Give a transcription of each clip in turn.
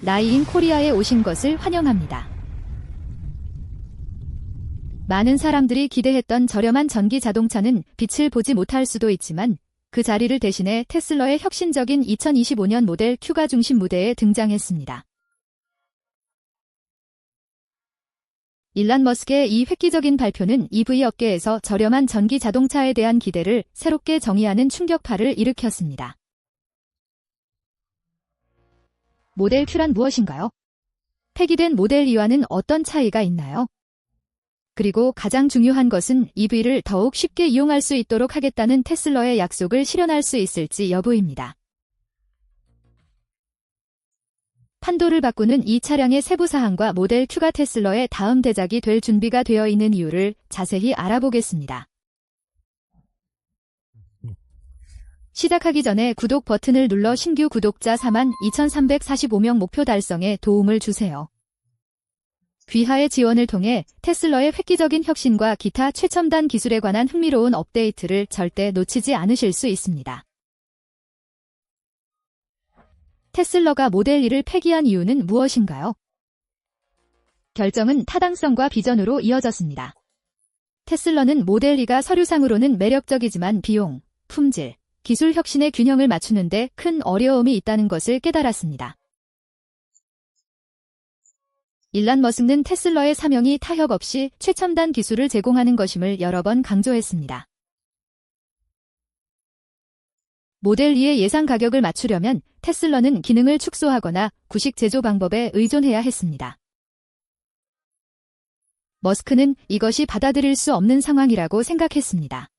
나이인 코리아에 오신 것을 환영합니다. 많은 사람들이 기대했던 저렴한 전기 자동차는 빛을 보지 못할 수도 있지만 그 자리를 대신해 테슬러의 혁신적인 2025년 모델 Q가 중심 무대에 등장했습니다. 일란 머스크의 이 획기적인 발표는 EV 업계에서 저렴한 전기 자동차에 대한 기대를 새롭게 정의하는 충격파를 일으켰습니다. 모델 Q란 무엇인가요? 폐기된 모델 2와는 어떤 차이가 있나요? 그리고 가장 중요한 것은 EV를 더욱 쉽게 이용할 수 있도록 하겠다는 테슬러의 약속을 실현할 수 있을지 여부입니다. 판도를 바꾸는 이 차량의 세부 사항과 모델 Q가 테슬러의 다음 대작이 될 준비가 되어 있는 이유를 자세히 알아보겠습니다. 시작하기 전에 구독 버튼을 눌러 신규 구독자 42,345명 목표 달성에 도움을 주세요. 귀하의 지원을 통해 테슬러의 획기적인 혁신과 기타 최첨단 기술에 관한 흥미로운 업데이트를 절대 놓치지 않으실 수 있습니다. 테슬러가 모델 2를 폐기한 이유는 무엇인가요? 결정은 타당성과 비전으로 이어졌습니다. 테슬러는 모델 2가 서류상으로는 매력적이지만 비용, 품질, 기술 혁신의 균형을 맞추는데 큰 어려움이 있다는 것을 깨달았습니다. 일란 머스크는 테슬러의 사명이 타협 없이 최첨단 기술을 제공하는 것임을 여러 번 강조했습니다. 모델 2의 예상 가격을 맞추려면 테슬러는 기능을 축소하거나 구식 제조 방법에 의존해야 했습니다. 머스크는 이것이 받아들일 수 없는 상황이라고 생각했습니다.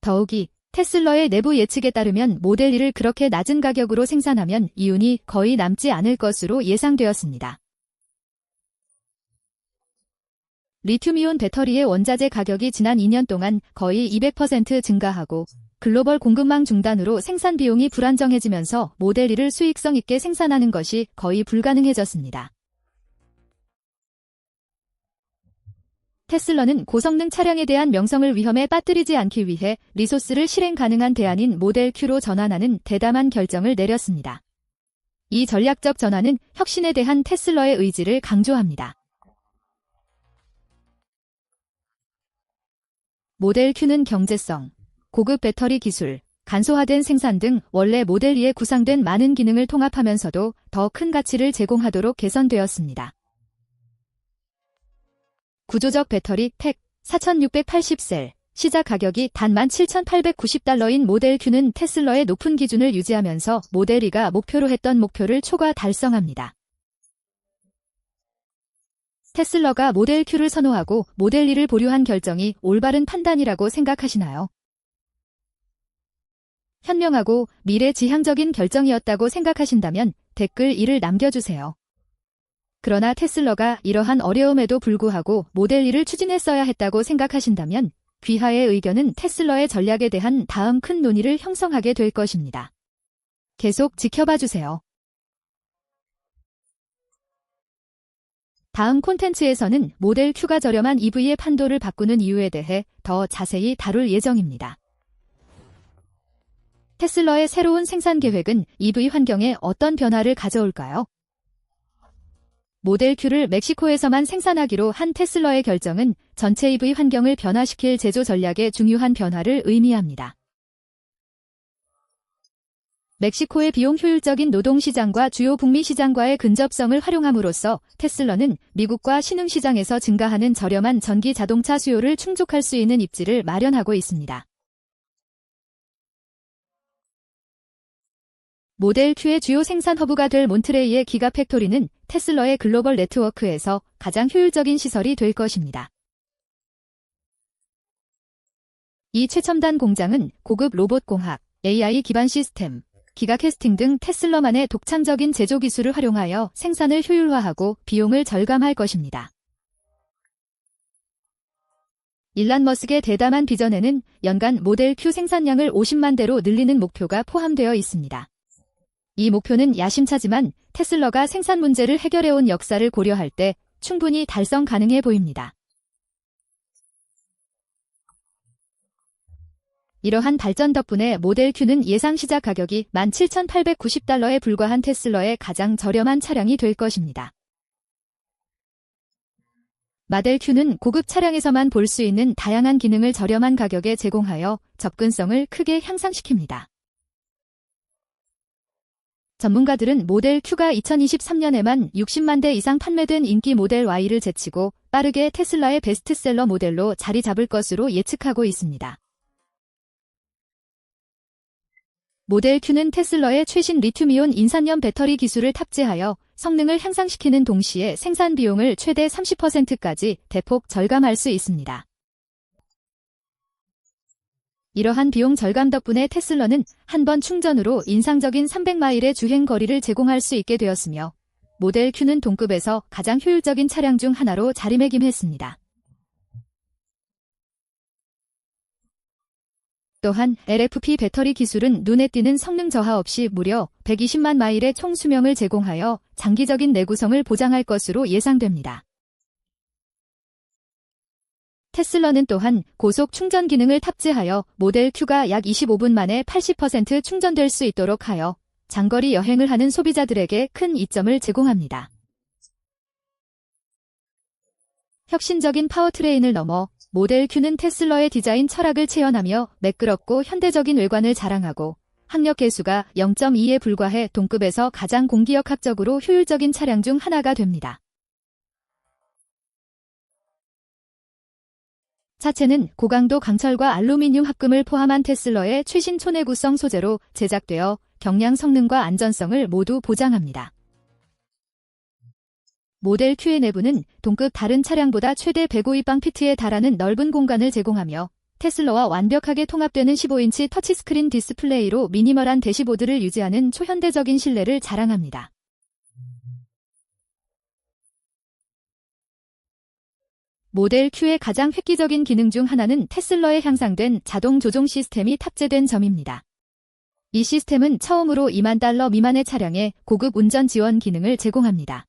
더욱이 테슬러의 내부 예측에 따르면 모델 2를 그렇게 낮은 가격으로 생산하면 이윤이 거의 남지 않을 것으로 예상되었습니다. 리튬이온 배터리의 원자재 가격이 지난 2년 동안 거의 200% 증가하고 글로벌 공급망 중단으로 생산 비용이 불안정해지면서 모델 2를 수익성 있게 생산하는 것이 거의 불가능해졌습니다. 테슬러는 고성능 차량에 대한 명성을 위험에 빠뜨리지 않기 위해 리소스를 실행 가능한 대안인 모델 Q로 전환하는 대담한 결정을 내렸습니다. 이 전략적 전환은 혁신에 대한 테슬러의 의지를 강조합니다. 모델 Q는 경제성, 고급 배터리 기술, 간소화된 생산 등 원래 모델 2에 구상된 많은 기능을 통합하면서도 더 큰 가치를 제공하도록 개선되었습니다. 구조적 배터리 팩 4680셀 시작 가격이 단 17,890달러인 모델 Q는 테슬러의 높은 기준을 유지하면서 모델 2가 목표로 했던 목표를 초과 달성합니다. 테슬러가 모델 Q를 선호하고 모델 2를 보류한 결정이 올바른 판단이라고 생각하시나요? 현명하고 미래 지향적인 결정이었다고 생각하신다면 댓글 1을 남겨주세요. 그러나 테슬러가 이러한 어려움에도 불구하고 모델 2를 추진했어야 했다고 생각하신다면 귀하의 의견은 테슬러의 전략에 대한 다음 큰 논의를 형성하게 될 것입니다. 계속 지켜봐 주세요. 다음 콘텐츠에서는 모델 Q가 저렴한 EV의 판도를 바꾸는 이유에 대해 더 자세히 다룰 예정입니다. 테슬러의 새로운 생산 계획은 EV 환경에 어떤 변화를 가져올까요? 모델 Q를 멕시코에서만 생산하기로 한 테슬러의 결정은 전체 EV 환경을 변화시킬 제조 전략의 중요한 변화를 의미합니다. 멕시코의 비용 효율적인 노동 시장과 주요 북미 시장과의 근접성을 활용함으로써 테슬러는 미국과 신흥 시장에서 증가하는 저렴한 전기 자동차 수요를 충족할 수 있는 입지를 마련하고 있습니다. 모델 Q의 주요 생산 허브가 될 몬트레이의 기가 팩토리는 테슬러의 글로벌 네트워크에서 가장 효율적인 시설이 될 것입니다. 이 최첨단 공장은 고급 로봇 공학, AI 기반 시스템, 기가 캐스팅 등 테슬러만의 독창적인 제조 기술을 활용하여 생산을 효율화하고 비용을 절감할 것입니다. 일란 머스크의 대담한 비전에는 연간 모델 Q 생산량을 50만 대로 늘리는 목표가 포함되어 있습니다. 이 목표는 야심차지만 테슬러가 생산 문제를 해결해온 역사를 고려할 때 충분히 달성 가능해 보입니다. 이러한 발전 덕분에 모델 Q는 예상 시작 가격이 17,890달러에 불과한 테슬러의 가장 저렴한 차량이 될 것입니다. 마델 Q는 고급 차량에서만 볼 수 있는 다양한 기능을 저렴한 가격에 제공하여 접근성을 크게 향상시킵니다. 전문가들은 모델 Q가 2023년에만 60만 대 이상 판매된 인기 모델 Y를 제치고 빠르게 테슬라의 베스트셀러 모델로 자리 잡을 것으로 예측하고 있습니다. 모델 Q는 테슬러의 최신 리튬이온 인산염 배터리 기술을 탑재하여 성능을 향상시키는 동시에 생산 비용을 최대 30%까지 대폭 절감할 수 있습니다. 이러한 비용 절감 덕분에 테슬러는 한 번 충전으로 인상적인 300마일의 주행 거리를 제공할 수 있게 되었으며 모델 Q는 동급에서 가장 효율적인 차량 중 하나로 자리매김했습니다. 또한 LFP 배터리 기술은 눈에 띄는 성능 저하 없이 무려 120만 마일의 총 수명을 제공하여 장기적인 내구성을 보장할 것으로 예상됩니다. 테슬러는 또한 고속 충전 기능을 탑재하여 모델 Q가 약 25분 만에 80% 충전될 수 있도록 하여 장거리 여행을 하는 소비자들에게 큰 이점을 제공합니다. 혁신적인 파워트레인을 넘어 모델 Q는 테슬러의 디자인 철학을 체현하며 매끄럽고 현대적인 외관을 자랑하고 학력 계수가 0.2에 불과해 동급에서 가장 공기역학적으로 효율적인 차량 중 하나가 됩니다. 차체는 고강도 강철과 알루미늄 합금을 포함한 테슬러의 최신 초내구성 소재로 제작되어 경량 성능과 안전성을 모두 보장합니다. 모델 Q의 내부는 동급 다른 차량보다 최대 105입방 피트에 달하는 넓은 공간을 제공하며 테슬러와 완벽하게 통합되는 15인치 터치스크린 디스플레이로 미니멀한 대시보드를 유지하는 초현대적인 실내를 자랑합니다. 모델 Q의 가장 획기적인 기능 중 하나는 테슬러에 향상된 자동 조종 시스템이 탑재된 점입니다. 이 시스템은 처음으로 2만 달러 미만의 차량에 고급 운전 지원 기능을 제공합니다.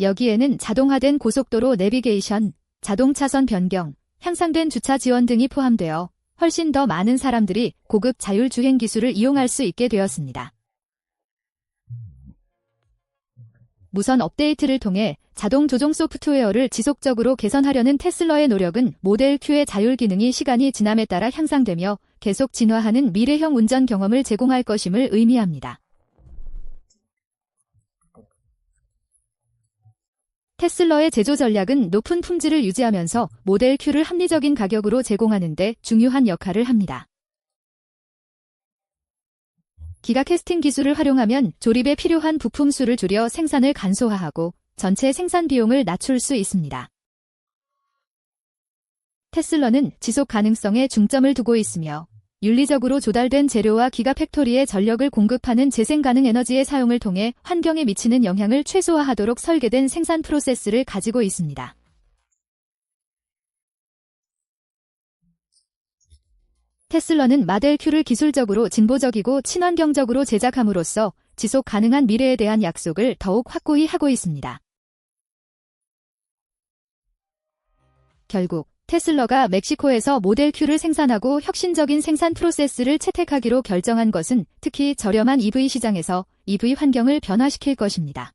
여기에는 자동화된 고속도로 내비게이션, 자동 차선 변경, 향상된 주차 지원 등이 포함되어 훨씬 더 많은 사람들이 고급 자율 주행 기술을 이용할 수 있게 되었습니다. 무선 업데이트를 통해 자동 조종 소프트웨어를 지속적으로 개선하려는 테슬러의 노력은 모델 Q의 자율 기능이 시간이 지남에 따라 향상되며 계속 진화하는 미래형 운전 경험을 제공할 것임을 의미합니다. 테슬러의 제조 전략은 높은 품질을 유지하면서 모델 Q를 합리적인 가격으로 제공하는 데 중요한 역할을 합니다. 기가 캐스팅 기술을 활용하면 조립에 필요한 부품 수를 줄여 생산을 간소화하고 전체 생산 비용을 낮출 수 있습니다. 테슬러는 지속 가능성에 중점을 두고 있으며 윤리적으로 조달된 재료와 기가 팩토리에 전력을 공급하는 재생 가능 에너지의 사용을 통해 환경에 미치는 영향을 최소화하도록 설계된 생산 프로세스를 가지고 있습니다. 테슬러는 마델 Q를 기술적으로 진보적이고 친환경적으로 제작함으로써 지속 가능한 미래에 대한 약속을 더욱 확고히 하고 있습니다. 결국 테슬러가 멕시코에서 모델 Q를 생산하고 혁신적인 생산 프로세스를 채택하기로 결정한 것은 특히 저렴한 EV 시장에서 EV 환경을 변화시킬 것입니다.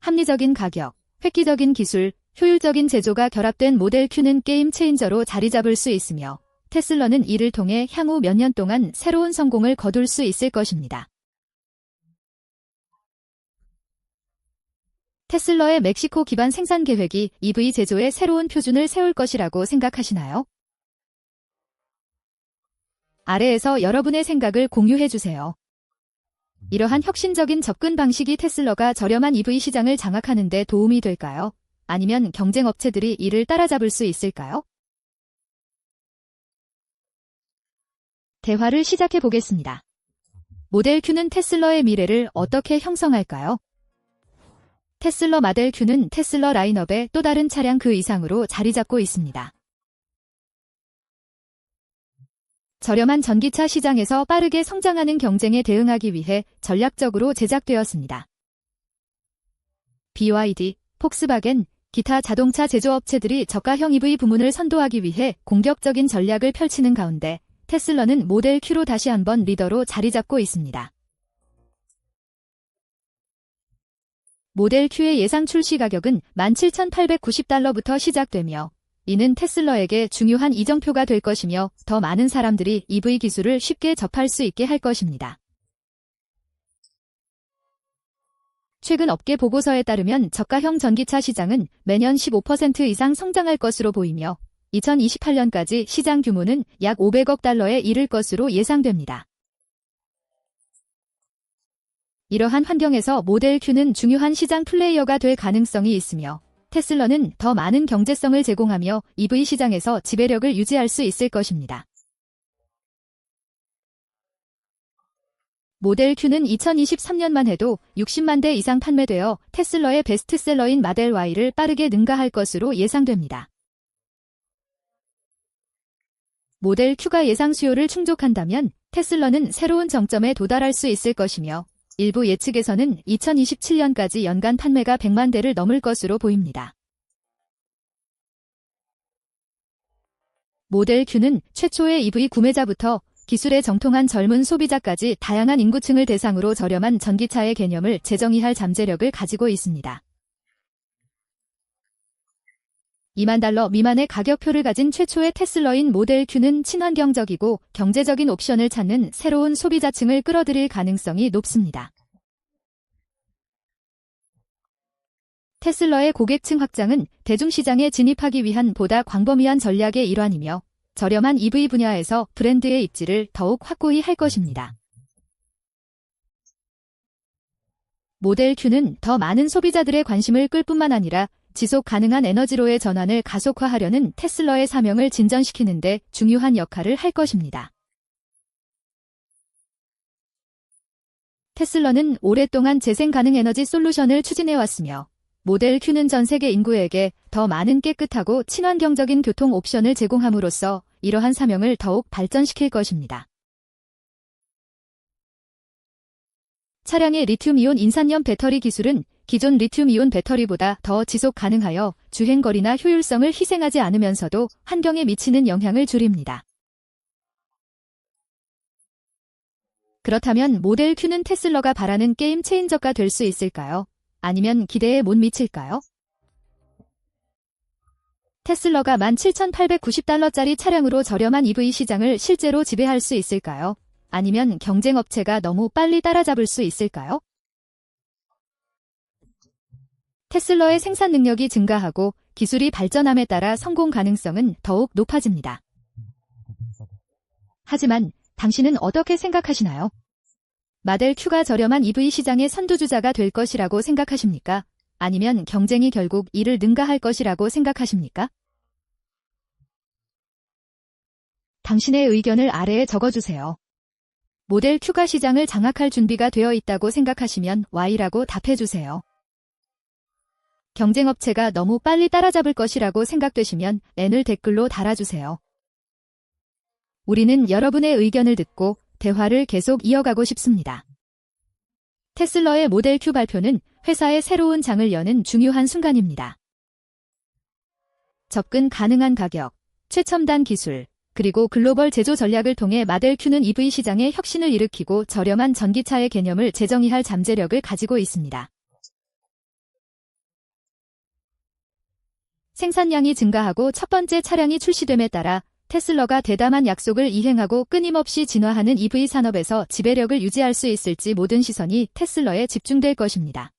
합리적인 가격, 획기적인 기술, 효율적인 제조가 결합된 모델 Q는 게임 체인저로 자리 잡을 수 있으며 테슬러는 이를 통해 향후 몇 년 동안 새로운 성공을 거둘 수 있을 것입니다. 테슬러의 멕시코 기반 생산 계획이 EV 제조의 새로운 표준을 세울 것이라고 생각하시나요? 아래에서 여러분의 생각을 공유해 주세요. 이러한 혁신적인 접근 방식이 테슬러가 저렴한 EV 시장을 장악하는 데 도움이 될까요? 아니면 경쟁 업체들이 이를 따라잡을 수 있을까요? 대화를 시작해 보겠습니다. 모델 Q는 테슬러의 미래를 어떻게 형성할까요? 테슬러 마델 Q는 테슬러 라인업의 또 다른 차량 그 이상으로 자리 잡고 있습니다. 저렴한 전기차 시장에서 빠르게 성장하는 경쟁에 대응하기 위해 전략적으로 제작되었습니다. BYD, 폭스바겐, 기타 자동차 제조업체들이 저가형 EV 부문을 선도하기 위해 공격적인 전략을 펼치는 가운데 테슬라는 모델 Q로 다시 한번 리더로 자리 잡고 있습니다. 모델 Q의 예상 출시 가격은 17,890달러부터 시작되며 이는 테슬러에게 중요한 이정표가 될 것이며 더 많은 사람들이 EV 기술을 쉽게 접할 수 있게 할 것입니다. 최근 업계 보고서에 따르면 저가형 전기차 시장은 매년 15% 이상 성장할 것으로 보이며 2028년까지 시장 규모는 약 500억 달러에 이를 것으로 예상됩니다. 이러한 환경에서 모델 Q는 중요한 시장 플레이어가 될 가능성이 있으며 테슬러는 더 많은 경제성을 제공하며 EV 시장에서 지배력을 유지할 수 있을 것입니다. 모델 Q는 2023년만 해도 60만 대 이상 판매되어 테슬러의 베스트셀러인 마델 Y를 빠르게 능가할 것으로 예상됩니다. 모델 Q가 예상 수요를 충족한다면 테슬러는 새로운 정점에 도달할 수 있을 것이며 일부 예측에서는 2027년까지 연간 판매가 100만 대를 넘을 것으로 보입니다. 모델 Q는 최초의 EV 구매자부터 기술에 정통한 젊은 소비자까지 다양한 인구층을 대상으로 저렴한 전기차의 개념을 재정의할 잠재력을 가지고 있습니다. 2만 달러 미만의 가격표를 가진 최초의 테슬러인 모델 Q는 친환경적이고 경제적인 옵션을 찾는 새로운 소비자층을 끌어들일 가능성이 높습니다. 테슬러의 고객층 확장은 대중시장에 진입하기 위한 보다 광범위한 전략의 일환이며 저렴한 EV 분야에서 브랜드의 입지를 더욱 확고히 할 것입니다. 모델 Q는 더 많은 소비자들의 관심을 끌 뿐만 아니라 지속 가능한 에너지로의 전환을 가속화하려는 테슬러의 사명을 진전시키는데 중요한 역할을 할 것입니다. 테슬러는 오랫동안 재생 가능 에너지 솔루션을 추진해왔으며 모델 Q는 전 세계 인구에게 더 많은 깨끗하고 친환경적인 교통 옵션을 제공함으로써 이러한 사명을 더욱 발전시킬 것입니다. 차량의 리튬이온 인산염 배터리 기술은 기존 리튬이온 배터리보다 더 지속 가능하여 주행거리나 효율성을 희생하지 않으면서도 환경에 미치는 영향을 줄입니다. 그렇다면 모델 Q는 테슬러가 바라는 게임 체인저가 될 수 있을까요? 아니면 기대에 못 미칠까요? 테슬러가 17,890달러짜리 차량으로 저렴한 EV 시장을 실제로 지배할 수 있을까요? 아니면 경쟁 업체가 너무 빨리 따라잡을 수 있을까요? 테슬러의 생산 능력이 증가하고 기술이 발전함에 따라 성공 가능성은 더욱 높아집니다. 하지만 당신은 어떻게 생각하시나요? 마델 Q가 저렴한 EV 시장의 선두주자가 될 것이라고 생각하십니까? 아니면 경쟁이 결국 이를 능가할 것이라고 생각하십니까? 당신의 의견을 아래에 적어주세요. 모델 Q가 시장을 장악할 준비가 되어 있다고 생각하시면 Y라고 답해주세요. 경쟁업체가 너무 빨리 따라잡을 것이라고 생각되시면 N을 댓글로 달아주세요. 우리는 여러분의 의견을 듣고 대화를 계속 이어가고 싶습니다. 테슬러의 모델 Q 발표는 회사의 새로운 장을 여는 중요한 순간입니다. 접근 가능한 가격, 최첨단 기술, 그리고 글로벌 제조 전략을 통해 마델 Q는 EV 시장에 혁신을 일으키고 저렴한 전기차의 개념을 재정의할 잠재력을 가지고 있습니다. 생산량이 증가하고 첫 번째 차량이 출시됨에 따라 테슬러가 대담한 약속을 이행하고 끊임없이 진화하는 EV 산업에서 지배력을 유지할 수 있을지 모든 시선이 테슬러에 집중될 것입니다.